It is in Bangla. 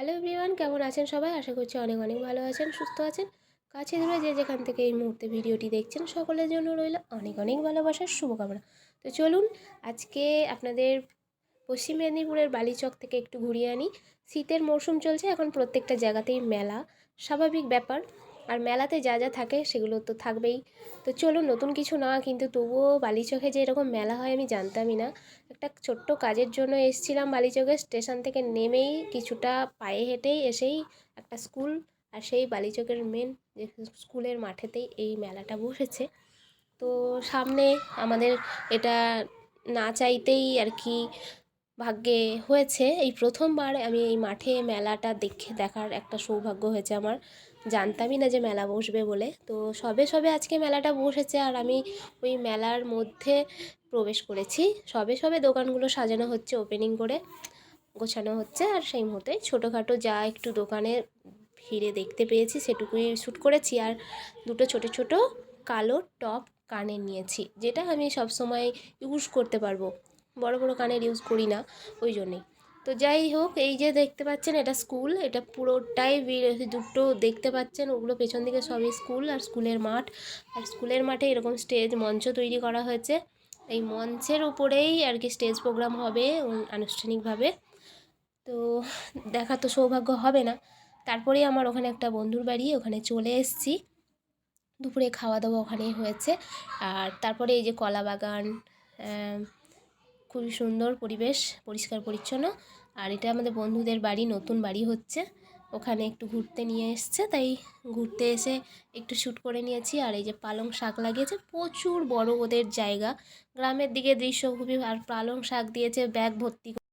হ্যালো এভরিওয়ান কেমন আছেন সবাই? আশা করছি অনেক অনেক ভালো আছেন, সুস্থ আছেন। কাছে ধরে যে যেখান থেকে এই মুহূর্তে ভিডিওটি দেখছেন, সকলের জন্য রইল অনেক অনেক ভালোবাসার শুভকামনা। তো চলুন, আজকে আপনাদের পশ্চিম মেদিনীপুরের বালিচক থেকে একটু ঘুরিয়ে আনি। শীতের মরশুম চলছে, এখন প্রত্যেকটা জায়গাতেই মেলা। স্বাভাবিক ব্যাপার আর মেলাতে যা যা থাকে সেগুলো তো থাকবেই। তো চলুন, নতুন কিছু না কিন্তু তবুও বালিচকে যে এরকম মেলা হয় আমি জানতামই না। একটা ছোট্ট কাজের জন্য এসেছিলাম বালিচকের স্টেশন থেকে নেমেই কিছুটা পায়ে হেঁটেই এসেই একটা স্কুল আর সেই বালিচকের মেন যে স্কুলের মাঠেতেই এই মেলাটা বসেছে। তো সামনে আমাদের এটা না চাইতেই আর কি ভাগ্যে হয়েছে। এই প্রথমবার আমি এই মাঠে মেলাটা দেখে দেখার একটা সৌভাগ্য হয়েছে আমার। জানতামই না যে মেলা বসবে বলে। তো সবে সবে আজকে মেলাটা বসেছে আর আমি ওই মেলার মধ্যে প্রবেশ করেছি। সবে সবে দোকানগুলো সাজানো হচ্ছে ওপেনিং করে গোছানো হচ্ছে আর সেই মুহূর্তে ছোটোখাটো যা একটু দোকানে ভিড়ে দেখতে পেয়েছি সেটুকুই শ্যুট করেছি আর দুটো ছোট ছোট কালো টপ কানে নিয়েছি, যেটা আমি সবসময় ইউজ করতে পারব। বড় বড় কানের ইউজ করি না, ওই জন্যেই। তো যাই হোক, এই যে দেখতে পাচ্ছেন এটা স্কুল, এটা পুরোটাই দুটো দেখতে পাচ্ছেন, ওগুলো পেছন দিকে সবই স্কুল আর স্কুলের মাঠ। আর স্কুলের মাঠে এরকম স্টেজ মঞ্চ তৈরি করা হয়েছে। এই মঞ্চের উপরেই আর কি স্টেজ প্রোগ্রাম হবে আনুষ্ঠানিকভাবে। তো দেখা তো সৌভাগ্য হবে না। তারপরেই আমার ওখানে একটা বন্ধুর বাড়ি, ওখানে চলে এসেছি। দুপুরে খাওয়া দাওয়া ওখানেই হয়েছে। আর তারপরে এই যে কলা বাগান খুবই সুন্দর পরিবেশ, পরিষ্কার, পরিচ্ছন্ন। আর এটা আমাদের বন্ধুদের বাড়ি, নতুন বাড়ি হচ্ছে। ওখানে একটু ঘুরতে নিয়ে এসছে, তাই ঘুরতে এসে একটু শ্যুট করে নিয়েছি। আর এই যে পালং শাক লাগিয়েছে, প্রচুর বড় ওদের জায়গা। গ্রামের দিকে দৃশ্য খুবই, আর পালং শাক দিয়েছে, ব্যাগ ভর্তি